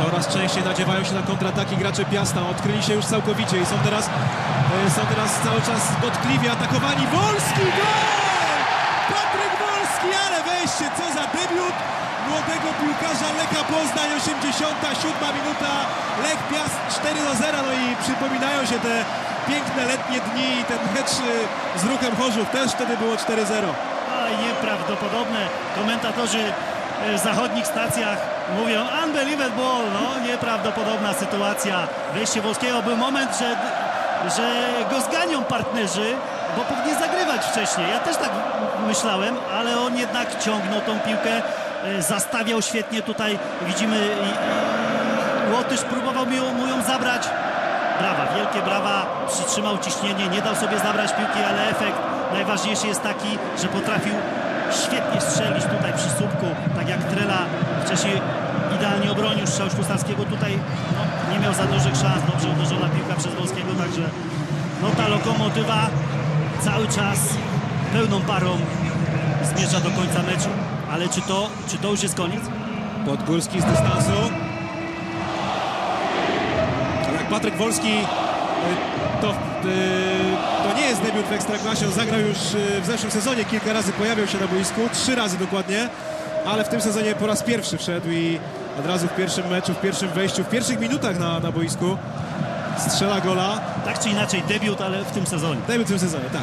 Coraz częściej nadziewają się na kontrataki gracze Piasta. Odkryli się już całkowicie i są teraz, e, są teraz cały czas dotkliwie atakowani. Wolski, gol! Patryk Wolski, ale wejście, co za debiut młodego piłkarza Lecha Poznań, 87 minuta, Lech Piast 4 do 0, no i przypominają się te piękne letnie dni i ten mecz y, z Ruchem Chorzów, też wtedy było 4-0. Oj, nieprawdopodobne. Komentatorzy zachodnich stacjach mówią unbelievable, no nieprawdopodobna sytuacja. Wejście Wolskiego był moment, że, że go zganią partnerzy, bo powinien zagrywać wcześniej. Ja też tak myślałem, ale on jednak ciągnął tą piłkę, e, zastawiał świetnie tutaj. Widzimy Łotysz próbował mu mu ją zabrać. Brawa, wielkie brawa, przytrzymał ciśnienie, nie dał sobie zabrać piłki, ale efekt najważniejszy jest taki, że potrafił świetnie strzelić tutaj przy słupku, tak jak Trela idealnie obronił strzał Szkustarskiego, tutaj no, nie miał za dużych szans, dobrze uderzona piłka przez Wolskiego, także no ta lokomotywa cały czas pełną parą zmierza do końca meczu, ale czy to, czy to już jest koniec? Podgórski z dystansu. Jak Patryk Wolski y, to, y, to nie jest debiut w Ekstraklasie. On zagrał już y, w zeszłym sezonie. Kilka razy pojawiał się na boisku. Trzy razy dokładnie. Ale w tym sezonie po raz pierwszy wszedł i od razu w pierwszym meczu, w pierwszym wejściu, w pierwszych minutach na, na boisku strzela gola. Tak czy inaczej debiut, ale w tym sezonie. Debiut w tym sezonie, tak.